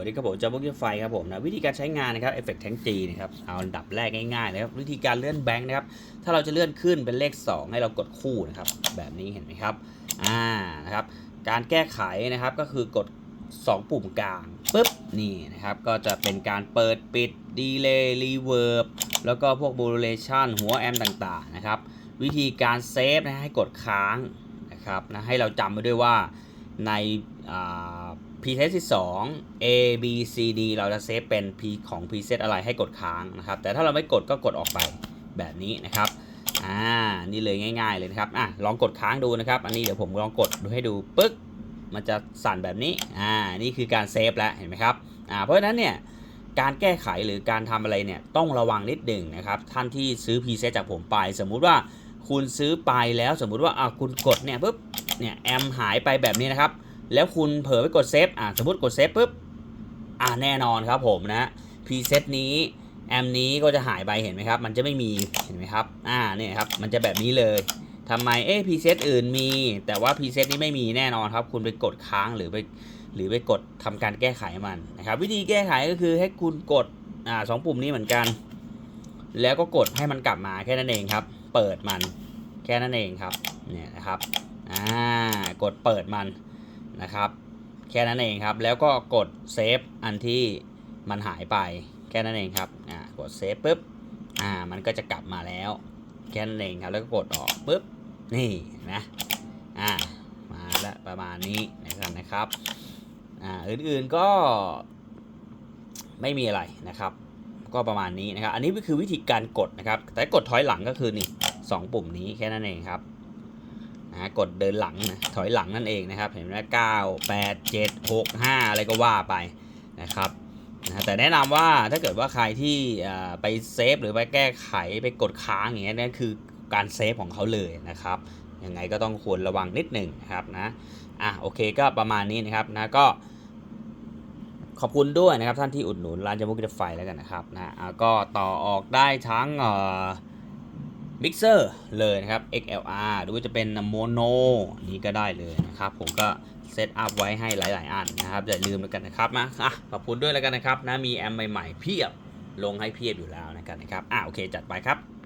วัสดีครับผมจอบุกไฟครับผมนะวิธีการใช้งานนะครับเอฟเฟกต์แทงจีนะครับเอาอันดับแรกง่ายๆนะครับวิธีการเลื่อนแบงค์นะครับถ้าเราจะเลื่อนขึ้นเป็นเลข 2 ให้เรากดคู่นะครับแบบนี้เห็นไหมครับอ่านะครับการแก้ไขนะครับก็คือกด 2 ปุ่มกลางปุ๊บนี่นะครับก็จะเป็นการเปิดปิดดีเลย์รีเวิร์บแล้วก็พวกบูเลชันหัวแอมต่างๆนะครับวิธีการเซฟนะให้กดค้างนะครับนะให้เราจำไว้ด้วยว่าในอ่า preset ที่ 2 A B C D เราจะเซฟเป็น P ของ preset อะไรให้กดค้างนะครับ แต่ถ้าเราไม่กดก็กดออกไปแบบนี้นะครับ อ่า นี่เลยง่าย ๆ เลยนะครับ อะ ลองกดค้างดูนะครับ อันนี้เดี๋ยวผมลองกดดูให้ดู ปึ๊ก มันจะสั่นแบบนี้ อ่า นี่คือการเซฟแล้ว เห็นไหมครับ อ่า เพราะฉะนั้นเนี่ย การแก้ไขหรือการทำอะไรเนี่ย ต้องระวังนิดหนึ่งนะครับ ท่านที่ซื้อ preset จากผมไป สมมุติว่าคุณซื้อไปแล้ว สมมุติว่า อ่าคุณกดเนี่ยปุ๊บ เนี่ย แอมหายไปแบบนี้นะครับ แล้วคุณเผลอไปกดเซฟอ่าสมมติกดเซฟปุ๊บอ่าแน่นอนครับผมนะพรีเซตนี้แอมนี้ก็จะหายไปเห็นไหมครับ มันจะไม่มีเห็นไหมครับอ่าเนี่ยครับมันจะแบบนี้เลยทำไมเอ๊ะพรีเซตอื่นมี แต่ว่าพรีเซตนี้ไม่มีแน่นอนครับ คุณไปกดค้างหรือไปหรือไปกดทำการแก้ไขมันนะครับ วิธีแก้ไขก็คือให้คุณกดอ่าสองปุ่มนี้เหมือนกัน แล้วก็กดให้มันกลับมาแค่นั้นเองครับ เปิดมันแค่นั้นเองครับเนี่ยนะครับอ่ากดเปิดมัน นะครับ แค่นั้นเองครับ แล้วก็กดเซฟอันที่มันหายไป แค่นั้นเองครับ อ่ากดเซฟปุ๊บ อ่า มันก็จะกลับมาแล้ว แค่นั้นเองครับ แล้วก็กดออกปุ๊บ นี่นะ อ่า มาแล้วประมาณนี้นะครับนะครับ อ่า อื่นๆก็ไม่มีอะไรนะครับ ก็ประมาณนี้นะครับ อันนี้ก็คือวิธีการกดนะครับ แต่กดถอยหลังก็คือนี่สองปุ่มนี้แค่นั้นเองครับ นะกดเดินหลังนะถอยหลังนั่นเองนะครับเห็นไหมเก้าแปดเจ็ดหกห้าอะไรก็ว่าไปนะครับนะแต่แนะนำว่าถ้าเกิดว่าใครที่ไปเซฟหรือไปแก้ไขไปกดค้างอย่างเงี้ยนั่นคือการเซฟของเขาเลยนะครับยังไงก็ต้องควรระวังนิดหนึ่งนะครับนะอะโอเคก็ประมาณนี้นะครับนะก็ขอบคุณด้วยนะครับท่านที่อุดหนุนร้านจมูกกินไฟแล้วกันนะครับนะอะก็ต่อออกได้ทั้งเอ่อ มิกเซอร์เลยนะครับ XLR หรือว่าจะเป็นโมโนนี้ก็ได้เลยนะครับ ผมก็เซตอัพไว้ให้หลาย ๆ อันนะครับอย่าลืมแล้วกันนะครับนะอะขอบคุณด้วยแล้วกันนะครับนะมีแอมใหม่ ๆ เพียบลงให้เพียบอยู่แล้วนะครับนะครับอะโอเคจัดไปครับ